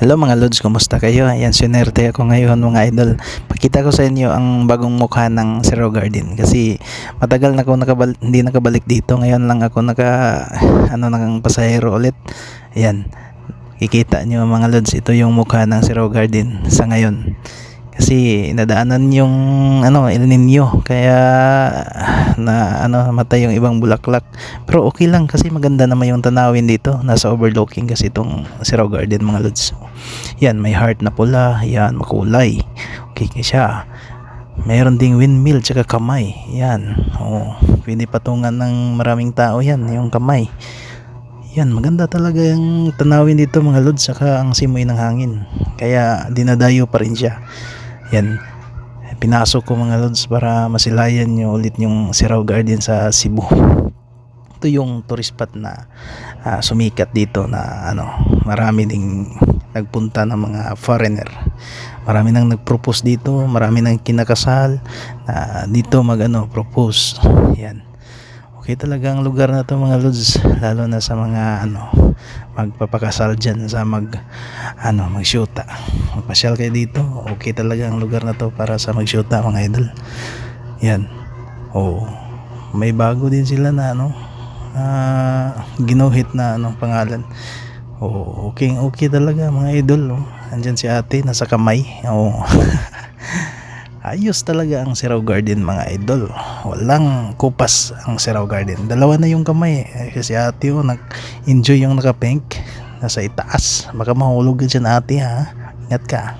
Hello mga Lods, kumusta kayo? Ayan, sinerte ako ngayon mga idol. Pakita ko sa inyo ang bagong mukha ng Zero Garden kasi matagal na ako nakabal hindi nakabalik dito. Ngayon lang ako naka ano nang pasahero ulit. Ayan. Kikita nyo mga Lods, ito yung mukha ng Zero Garden sa ngayon. Kasi nadaanan yung ano El Nino kaya na ano matay yung ibang bulaklak. Pero okay lang kasi maganda naman yung tanawin dito. Nasa overlooking kasi itong Zero Garden mga Lods. Yan, may heart na pula. Yan, makulay. Okay ka siya. Meron ding windmill tsaka kamay. Yan. Oh, pwede patungan ng maraming tao yan, yung kamay. Yan, maganda talaga yung tanawin dito mga lods saka ang simoy ng hangin. Kaya dinadayo pa rin siya. Yan. Pinasok ko mga lods para masilayan nyo ulit yung Sirao Garden sa Cebu. Ito yung tourist spot na ah, sumikat dito na ano, marami ding nagpunta ng mga foreigner. Marami nang nag-propose dito, marami nang kinakasal na dito mag ano, propose. Yan. Okay talaga ang lugar na to mga lods. Lalo na sa mga ano magpapakasal dyan sa mag ano magsyuta. Magpasyal kayo dito. Okay talaga ang lugar na to para sa magsyuta mga idol. Yan. Oh may bago din sila na ano ah, ginuhit na ano pangalan. Oh okay okay talaga mga idol oh. andyan si ate nasa kamay. Oh Ayos talaga ang Sirao Garden mga idol. Walang kupas ang Sirao Garden. Dalawa na yung kamay. Eh, kasi ate oh, nag-enjoy yung naka-pink. Nasa itaas. Baka mahulog ka dyan ate ha. Ingat ka.